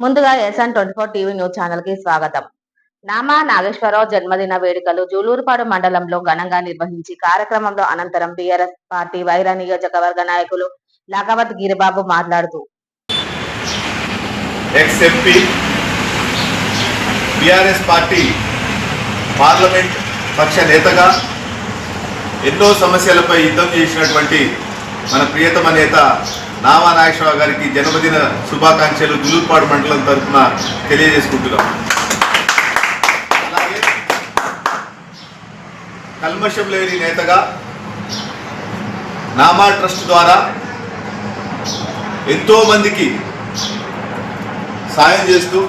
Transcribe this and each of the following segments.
ముందుగా SN twenty four TV news ఛానల్కి స్వాగతం. నామా నాగేశ్వరరావు జన్మదిన వేడుకలు జూలూరుపాడు మండలంలో ఘనంగా నిర్వహించి కార్యక్రమంలో అనంతరం బీఆర్ఎస్ పార్టీ వైరా నియోజకవర్గ నాయకులు లగవత్ గిరిబాబు మాట్లాడుతూ బీఆర్ఎస్ పార్టీ పార్లమెంట్ పక్ష నేతగా ఎన్నో సమస్యలపై యుద్ధం చేసినటువంటి మన ప్రియతమ నేత నావా నాగేశ్వరరావు గారికి జన్మదిన శుభాకాంక్షలు దులుపాడు మండలం తరఫున తెలియజేసుకుంటున్నాం. అలాగే కల్మషం లేని నేతగా నామా ట్రస్ట్ ద్వారా ఎంతో మందికి సాయం చేస్తూ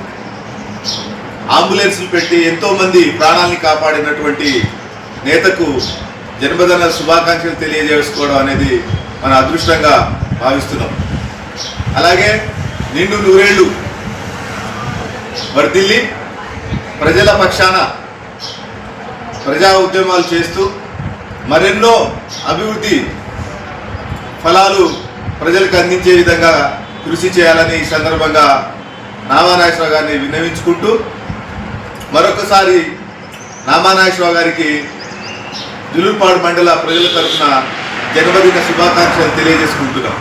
అంబులెన్స్లు పెట్టి ఎంతోమంది ప్రాణాలని కాపాడినటువంటి నేతకు జన్మదిన శుభాకాంక్షలు తెలియజేసుకోవడం అనేది మన అదృష్టంగా భావిస్తున్నాం. అలాగే నిండు నూరేళ్ళు వర్ధిల్లి ప్రజల పక్షాన ప్రజా ఉద్యమాలు చేస్తూ మరెన్నో అభివృద్ధి ఫలాలు ప్రజలకు అందించే విధంగా కృషి చేయాలని ఈ సందర్భంగా నామానాగేశ్వరరావు గారిని విన్నవించుకుంటూ మరొకసారి నామానాగేశ్వరరావు గారికి దులుపాడు మండల ప్రజల తరఫున జన్మదిన శుభాకాంక్షలు తెలియజేసుకుంటున్నాం.